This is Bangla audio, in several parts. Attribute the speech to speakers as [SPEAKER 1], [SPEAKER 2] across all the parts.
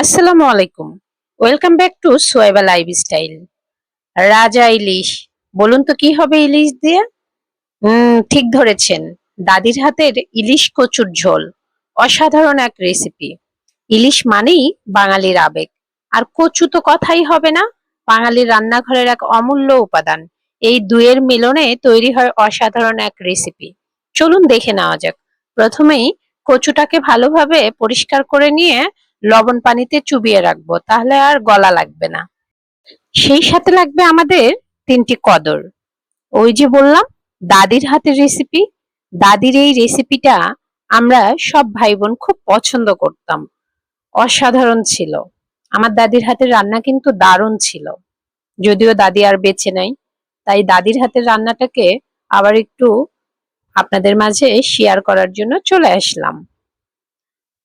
[SPEAKER 1] আসসালামু আলাইকুম। Welcome back to Soyeba lifestyle রাজা ইলিশ, বলুন তো কি হবে ইলিশ দিয়ে? হুম ঠিক ধরেছেন। দাদির হাতের ইলিশ কচুর ঝোল, অসাধারণ এক রেসিপি ইলিশ মানেই বাঙালির আবেগ। আর কচু তো কথাই হবে না, বাঙালির রান্নাঘরের এক অমূল্য উপাদান। এই দুয়ের মিলনে তৈরি হয় অসাধারণ এক রেসিপি চলুন দেখে নেওয়া যাক। প্রথমেই কচুটাকে ভালোভাবে পরিষ্কার করে নিয়ে লবণ পানিতে চুবিয়ে রাখব, তাহলে আর গলা লাগবে না। সেই সাথে লাগবে আমাদের তিনটি কদর। ওই যে বললাম, দাদির হাতের রেসিপি দাদির এই রেসিপিটা আমরা সব ভাই বোন খুব পছন্দ করতাম। অসাধারণ ছিল। আমার দাদির হাতের রান্না কিন্তু দারুণ ছিল। যদিও দাদি আর বেঁচে নাই, তাই দাদির হাতের রান্নাটাকে আবার একটু আপনাদের মাঝে শেয়ার করার জন্য চলে আসলাম।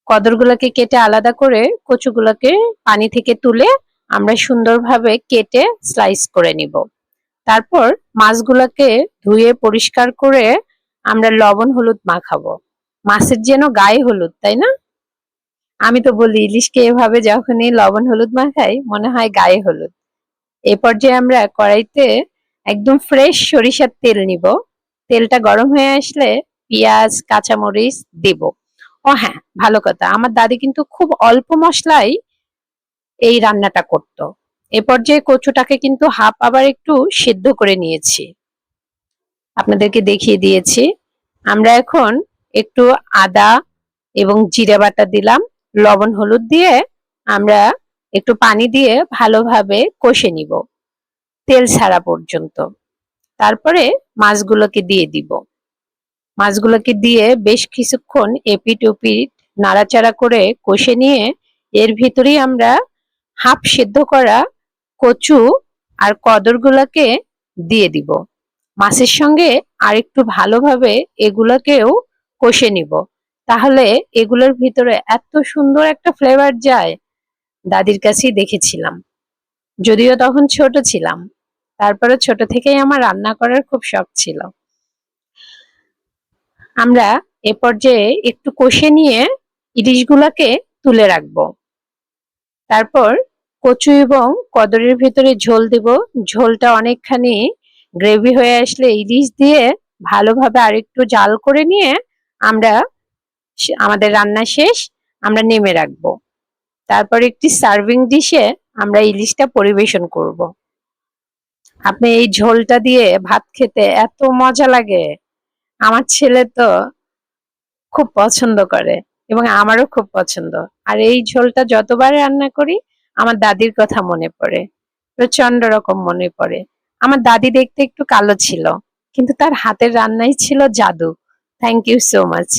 [SPEAKER 1] কদরগুলোকে কেটে আলাদা করে কচুগুলোকে পানি থেকে তুলে আমরা সুন্দরভাবে কেটে স্লাইস করে নিব। তারপর মাছগুলোকে ধুয়ে পরিষ্কার করে আমরা লবণ, হলুদ মাখাবো। মাছের যেন গায়ে হলুদ, তাই না? আমি তো বলি, ইলিশকে এভাবে যখনই লবণ, হলুদ মাখাই, মনে হয় গায়ে হলুদ। এ পর্যায়ে আমরা কড়াইতে একদম ফ্রেশ সরিষার তেল নিব। তেলটা গরম হয়ে আসলে পেঁয়াজ, কাঁচামরিচ দেব। ও হ্যাঁ ভালো কথা। আমার দাদি কিন্তু খুব অল্প মশলাই এই রান্নাটা করত। এ পর্যায়ে কচুটাকে কিন্তু হাফ আবার একটু সিদ্ধ করে নিয়েছি। আপনাদেরকে দেখিয়ে দিয়েছি। আমরা এখন একটু আদা এবং জিরে বাটা দিলাম, লবণ, হলুদ দিয়ে আমরা একটু পানি দিয়ে ভালোভাবে কষে নিব, তেল ছাড়া পর্যন্ত। তারপরে মাছগুলোকে দিয়ে দিব। মাছগুলোকে দিয়ে বেশ কিছুক্ষণ এপিট ওপিট নাড়াচাড়া করে কষে নিয়ে এর ভিতরেই আমরা হাফ সেদ্ধ করা কচু আর কদরগুলোকে দিয়ে দিব। মাছের সঙ্গে আর একটু ভালোভাবে এগুলোকেও কষে নিব। তাহলে এগুলোর ভিতরে এত সুন্দর একটা ফ্লেভার যায়, দাদির কাছেই দেখেছিলাম। যদিও তখন ছোট ছিলাম তারপরে ছোট থেকেই আমার রান্না করার খুব শখ ছিল। আমরা এ পর্যায়ে একটু কষে নিয়ে ইলিশগুলোকে তুলে রাখব। তারপর কচু এবং কদরের ভিতরে ঝোল দিব। ঝোলটা অনেকখানি গ্রেভি হয়ে আসলে ইলিশ দিয়ে ভালোভাবে আরেকটু জাল করে নিয়ে আমরা আমাদের রান্না শেষ আমরা নেমে রাখব। তারপর একটি সার্ভিং ডিশে আমরা ইলিশটা পরিবেশন করব। আপনি এই ঝোলটা দিয়ে ভাত খেতে এত মজা লাগে। আমার ছেলে তো খুব পছন্দ করে এবং আমারও খুব পছন্দ। আর এই ঝোলটা যতবার রান্না করি, আমার দাদির কথা মনে পড়ে প্রচণ্ড রকম মনে পড়ে। আমার দাদি দেখতে একটু কালো ছিল, কিন্তু তার হাতের রান্নাই ছিল জাদু। Thank you so much